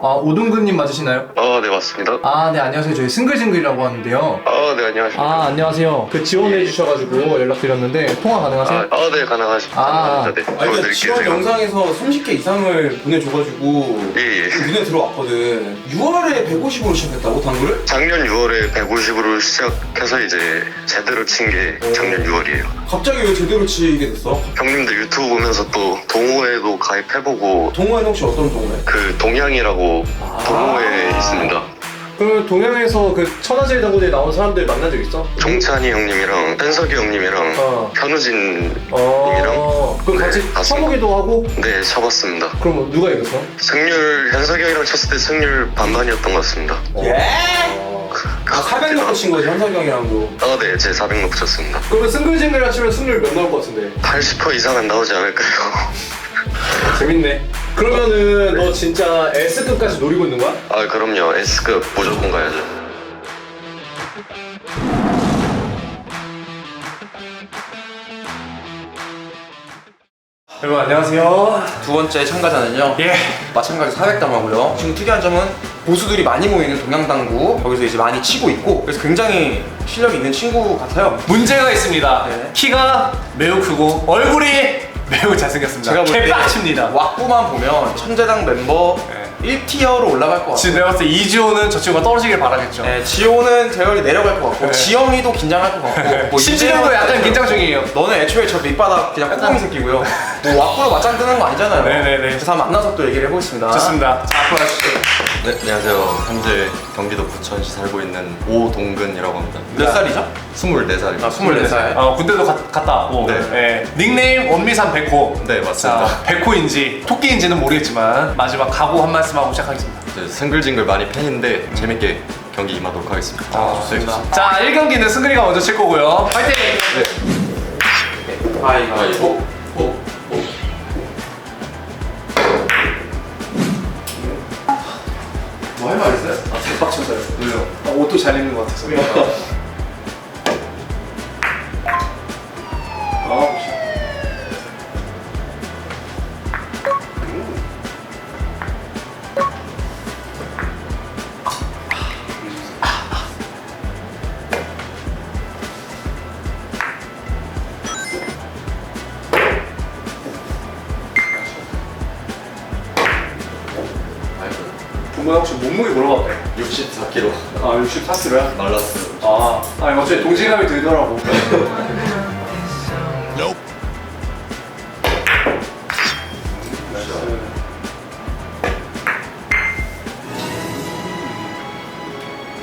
아 오동근님 맞으시나요? 아, 네, 맞습니다. 아 네 안녕하세요 저희 싱글싱글이라고 하는데요 아, 네, 안녕하십니까. 아 안녕하세요 그 지원해 주셔가지고 연락드렸는데 통화 가능하세요? 아, 아, 네, 가능하십니다. 아. 네, 아니 그러니까 보여드릴게요. 지원 제가. 영상에서 30개 이상을 보내줘가지고 예, 예. 눈에 들어왔거든 6월에 150으로 시작했다고 당구를? 작년 6월에 150으로 시작해서 이제 제대로 친 게 작년 6월이에요. 갑자기 왜 제대로 치게 됐어? 형님들 유튜브 보면서 또 동호회도 가입해보고 동호회는 혹시 어떤 동호회? 그 동양이라고 동호회 있습니다. 그러면 동양에서 그 천하제일 당구대에 나온 사람들 만난 적 있어? 종찬이 형님이랑 현석이 형님이랑 어. 현우진 어 그럼 같이 네. 쳐보기도 하고 네 쳐봤습니다. 그럼 뭐 누가 이겼어? 승률 현석이 형이랑 쳤을 때 승률 반반이었던 것 같습니다. 예? 아400 넣고 친 거지 현석이 형이랑도 아, 네, 제 400높 쳤습니다. 그러면 싱글싱글이라 치면 승률 몇 나올 것 같은데 80% 이상은 나오지 않을까요? 재밌네 그러면은 너 진짜 S급까지 노리고 있는 거야? 아, 그럼요. S급 무조건 가야죠. 여러분 안녕하세요 두 번째 참가자는요. 예 마찬가지 400담하고요. 지금 특이한 점은 보수들이 많이 모이는 동양당구 거기서 이제 많이 치고 있고 그래서 굉장히 실력 있는 친구 같아요. 문제가 있습니다 네. 키가 매우 크고 얼굴이 매우 잘생겼습니다. 제가 볼때 개빡칩니다. 왁구만 보면 천재당 멤버 네. 1티어로 올라갈 것 같고 지금 내가 봤을 때 이지호는 저 친구가 떨어지길 바라겠죠. 네, 지호는 대열이 내려갈 것 같고 네. 지영이도 긴장할 것 같고 뭐 신진영도 이재영 약간 긴장 중이에요. 너는 애초에 저 밑바닥 그냥 콧구멍이 새끼고요. 뭐 왁구로 맞짱 뜨는 거 아니잖아요. 네네네. 그래서 한번 만나서 또 얘기를 해보겠습니다. 좋습니다. 자 앞으로 가시죠 네, 안녕하세요. 현재 경기도 부천시 살고 있는 오동근이라고 합니다. 몇 살이죠? 24살입니다. 아 24살 어, 군대도 가- 갔다 왔고 네. 예. 닉네임 원미산 백호 네, 맞습니다. 자, 백호인지 토끼인지는 모르겠지만 마지막 각오 한 말씀 하고 시작하겠습니다 네, 싱글징글 많이 팬인데 재밌게 경기 임하도록 하겠습니다. 아, 좋습니다 자 1경기는 승근이가 먼저 칠 거고요 파이팅! 가위바위보 뭐 동문아 혹시 몸무게 물어봐도 돼? 64kg 아 64kg야? 말랐어요. 아, 아니 어째 동질감이 들더라고.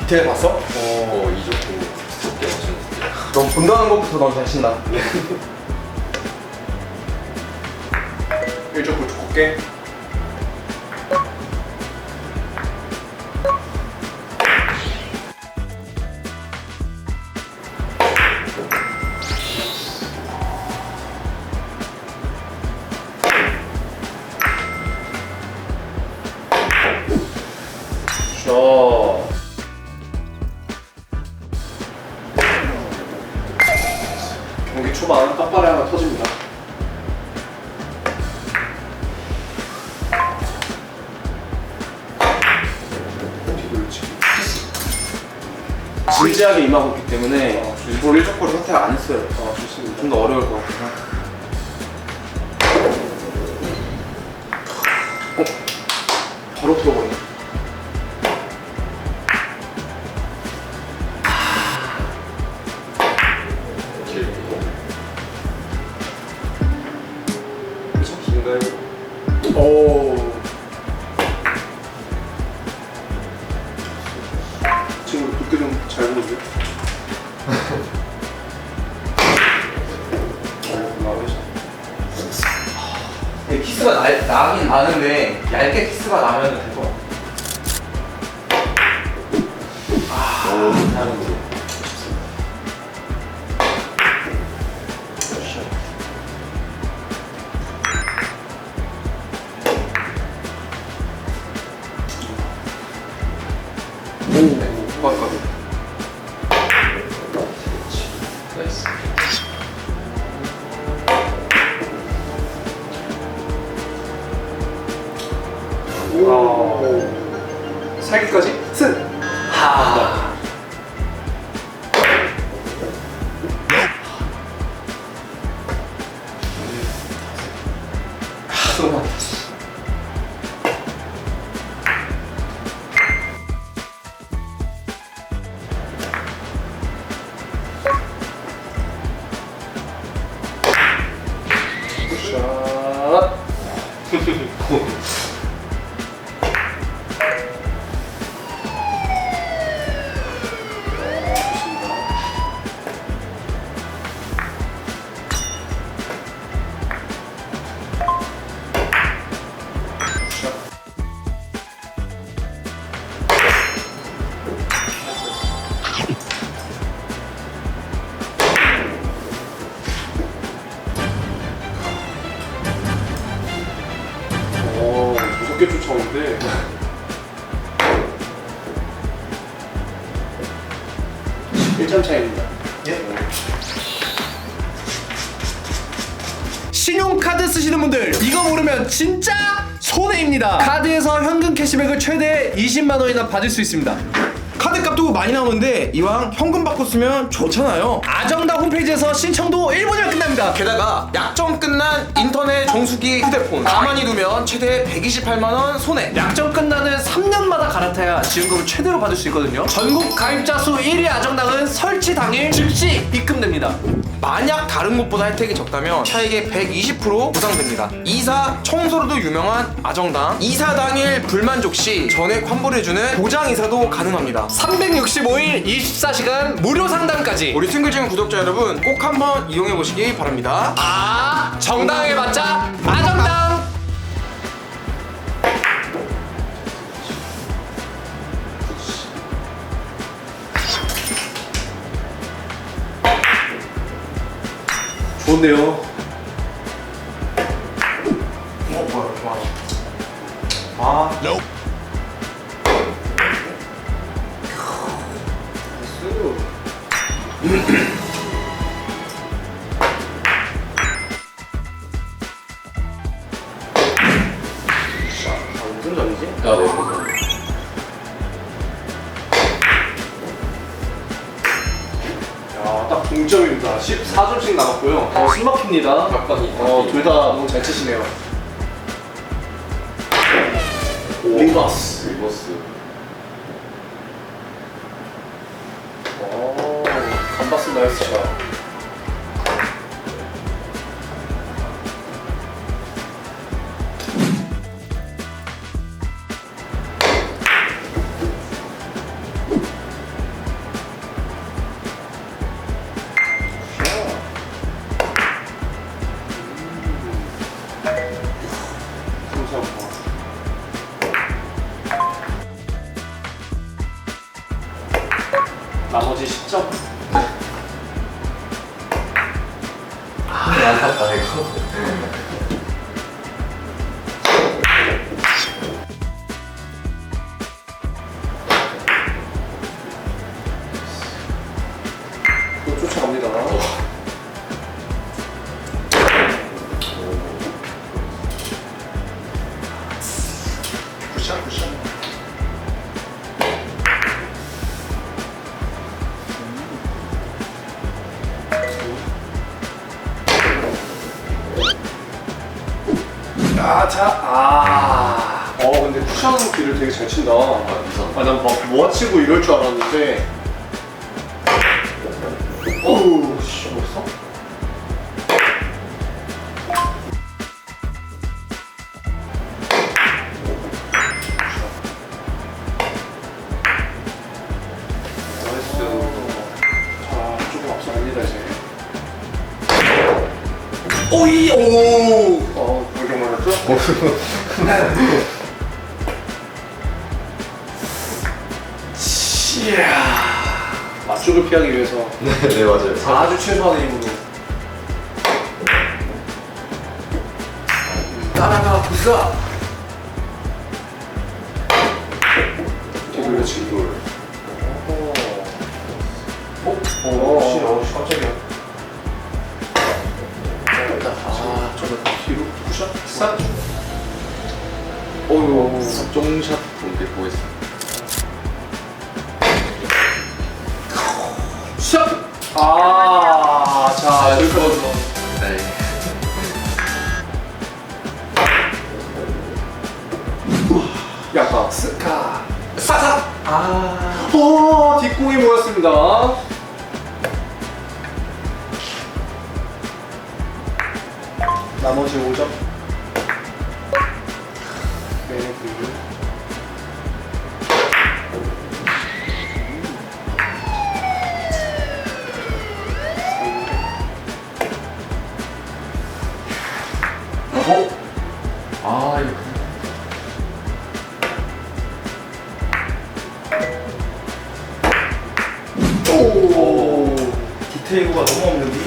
디테일 봤어? 어, 이 좋고 좋게 멋있는 스타일. 넌 본다는 것부터 넌 자신다 일적으로 곱게. 진지하게 임하고 있기 때문에 일부러 일적으로 선택 안 했어요. 아, 좋습니다. 좀 더 어려울 것 같아요 나, 나긴 나는데 얇게 키스가 나면 될것 같아. 오, 살기 카드 쓰시는 분들 이거 모르면 진짜 손해입니다. 카드에서 현금 캐시백을 최대 20만 원이나 받을 수 있습니다. 카드값도 많이 나오는데 이왕 현금 받고 쓰면 좋잖아요. 아정당 홈페이지에서 신청도 1분이면 끝납니다. 게다가 약정 끝난 인터넷 정수기 휴대폰 가만히 두면 최대 128만 원 손해. 약정 끝나는 3년마다 갈아타야 지원금을 최대로 받을 수 있거든요. 전국 가입자 수 1위 아정당은 설치 당일 즉시 입금됩니다. 만약 다른 곳보다 혜택이 적다면 차액의 120% 보상됩니다. 이사 청소로도 유명한 아정당 이사 당일 불만족 시 전액 환불해주는 보장 이사도 가능합니다. 365일 24시간 무료 상담까지. 우리 싱글증 구독자 여러분 꼭 한번 이용해 보시기 바랍니다. 아 정당하게 맞자 아정당. 좋은데요. 어 뭐야 좋아. 아 무슨 14점씩 남았고요. 어, 숨 막힙니다. 약간이. 어, 둘 다 너무 잘 치시네요. 리버스. 아, 난막 모아치고 이럴 줄 알았는데. 어우, 씨, 조금 앞서갑니다, 이제. 오이 오. 어, 불경 맞았죠? 이야. 맞쪽을 피하기 위해서 네, 네, 맞아요. 아주 최소한의 힘으로. 따라가 부사. 뒤돌려 치기. 어, 어, 씨, 어, 씨, 깜짝이야. 아, 저는 뒤로 푸샷? 싹. 어휴, 쫑샷. 본게 보겠습니다. 아, 자, 여기까지. 네. 약간 스카. 사사. 아. 오, 뒷공이 모였습니다. 나머지 5점. 오. 디테일구가 너무 없는데.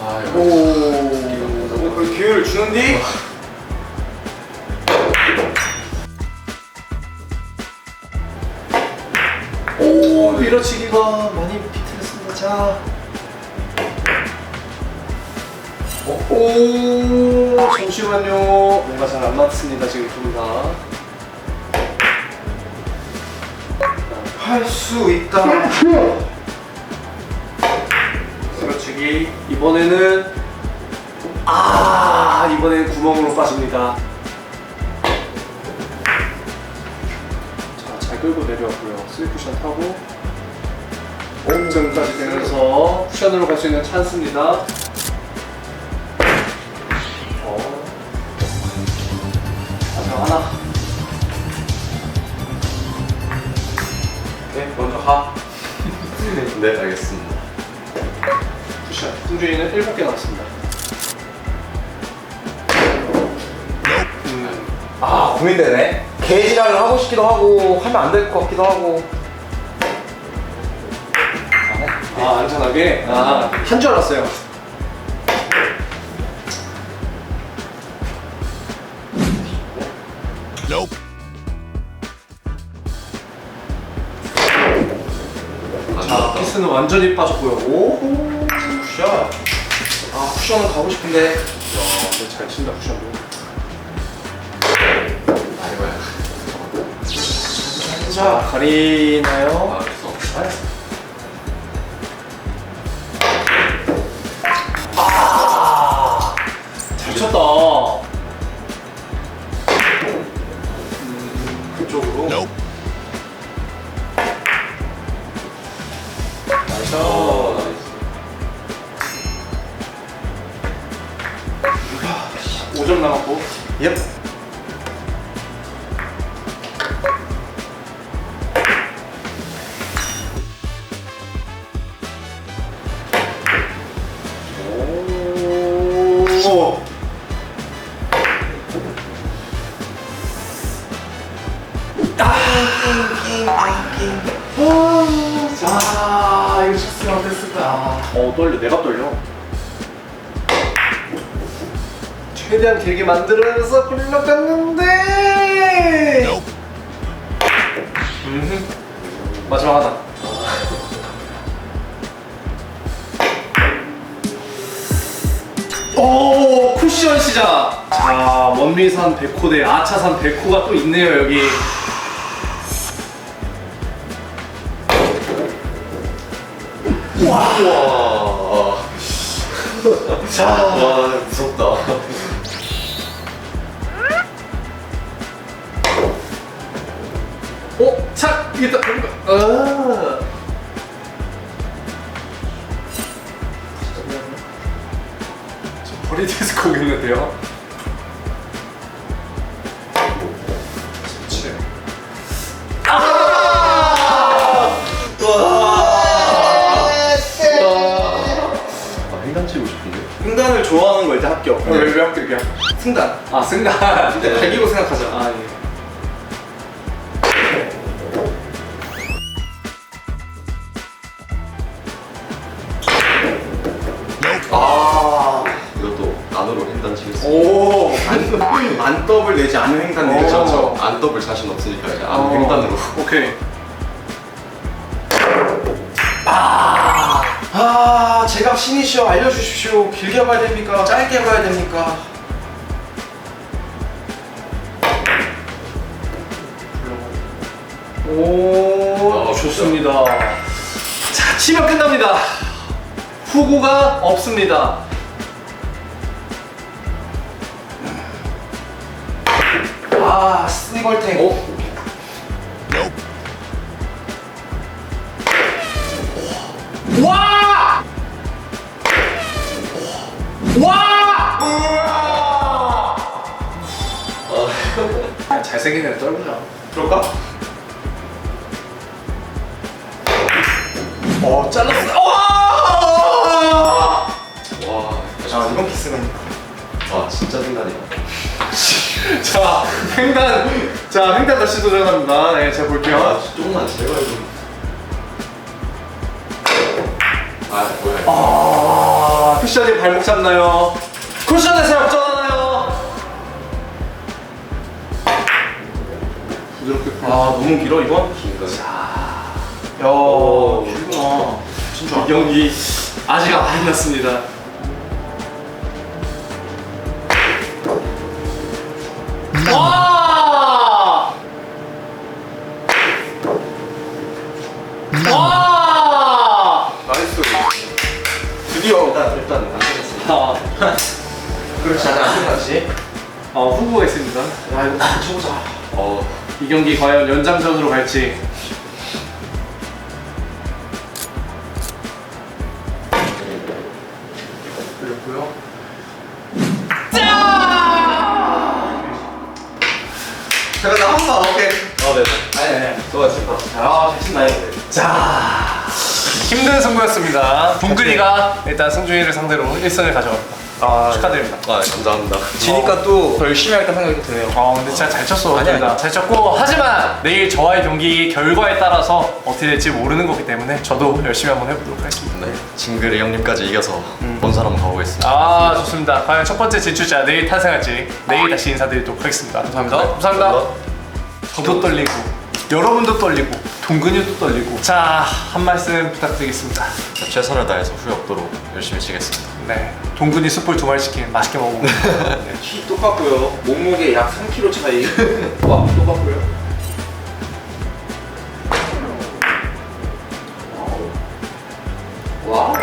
아 이거 오. 거의 기회를 주는데. 오, 밀어치기가 많이 비틀렸습니다. 자. 어, 오, 잠시만요. 뭔가 잘 안 맞습니다, 지금 둘 다. 할 수 있다. 밀어치기. 이번에는, 아, 이번엔 구멍으로 빠집니다. 자, 잘 끌고 내려왔고요. 쓰리 쿠션 타고. 5점까지 되면서 쿠션으로 갈 수 있는 찬스입니다. 네 알겠습니다. 쿠션. 승준이는 7개 나왔습니다. 아 고민되네. 개지랄을 하고 싶기도 하고 하면 안 될 것 같기도 하고. 아, 안전하게? 아, 한 줄 알았어요. 자, 피스는 완전히 빠졌고요. 오, 쿠션. 아 쿠션은 가고 싶은데. 야, 근데 잘 친다, 쿠션도. 아. 자, 가리나요? 아 그래서 잘 쳤다. 나이스. 어, 나이스. 5점 남았고. 옙. 최대한 길게 만들어서 굴러갔는데. 음. 마지막 하나. 오 쿠션 시작 자 원미산 백호 대 아차산 백호가 또 있네요 여기 와. 자 와 무섭다. 아. 저 버리 디스코 있는데요? 그렇지. 아 횡단 치고 싶은데. 횡단을 좋아하는 거 일단 합격. 왜, 왜 합격이야? 승단. 아, 승단! 진짜 달기고 생각하자. 아, 예. 안, 안 더블 내지 않은 횡단 내죠. 그렇죠. 안 더블 자신 없으니까 이제 안 어. 횡단으로. 오케이. 아, 제가 신이시여 알려주십시오. 길게 봐야 됩니까? 짧게 봐야 됩니까? 오, 아, 좋습니다. 자, 치면 끝납니다. 후구가 없습니다. 아, 스니걸탱. 오. 와! 와! 아, 잘생긴 애 떨구자. 그럴까? 횡단. 자, 횡단 다시 도전합니다. 네, 제가 볼게요. 아, 조금만 제발 좀. 아, 뭐야. 아, 쿠션이 발목 잡나요? 쿠션에서 역전하나요? 부드럽게 아 너무 길어 이건? 야, 길구나. 진짜 이 경기 아직 안 끝났습니다. 와! 와! 나이스 드디어 일단 일단 안 되겠어. 아, 그렇지 안 끝났지 어, 후보가 있습니다. 야, 이거 다 쳐보자. 어, 이 경기 과연 연장전으로 갈지. 자, 힘든 승부였습니다. 동근이가 일단 승준이를 상대로 1승을 가져갑니다. 아, 축하드립니다. 아, 감사합니다. 지니까 또 더 열심히 할까 생각이 드네요 어, 근데 진짜 잘 쳤어. 둘 다. 잘 쳤고, 하지만 내일 저와의 경기 결과에 따라서 어떻게 될지 모르는 거기 때문에 저도 열심히 한번 해보도록 하겠습니다. 네, 징그리 형님까지 이겨서 본 사람 가보겠습니다. 아, 좋습니다. 과연 첫 번째 진출자 내일 탄생할지 내일 다시 인사드리도록 하겠습니다. 감사합니다. 감사합니다. 저도 떨리고, 여러분도 떨리고, 동근이도 떨리고. 자, 한 말씀 부탁드리겠습니다. 자, 최선을 다해서 후회 없도록 열심히 치겠습니다. 네, 동근이 숯불 두 마리 치킨 맛있게 먹어보겠습니다. 네. 키 똑같고요 몸무게 약 3kg 차이 와 똑같고요 와우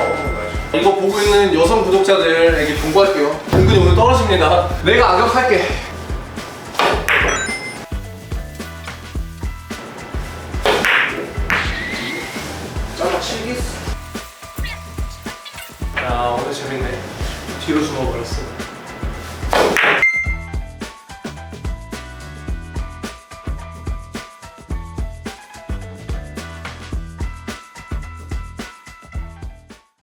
이거 보고 있는 여성 구독자들에게 공부할게요. 동근이 오늘 떨어집니다. 내가 악역할게.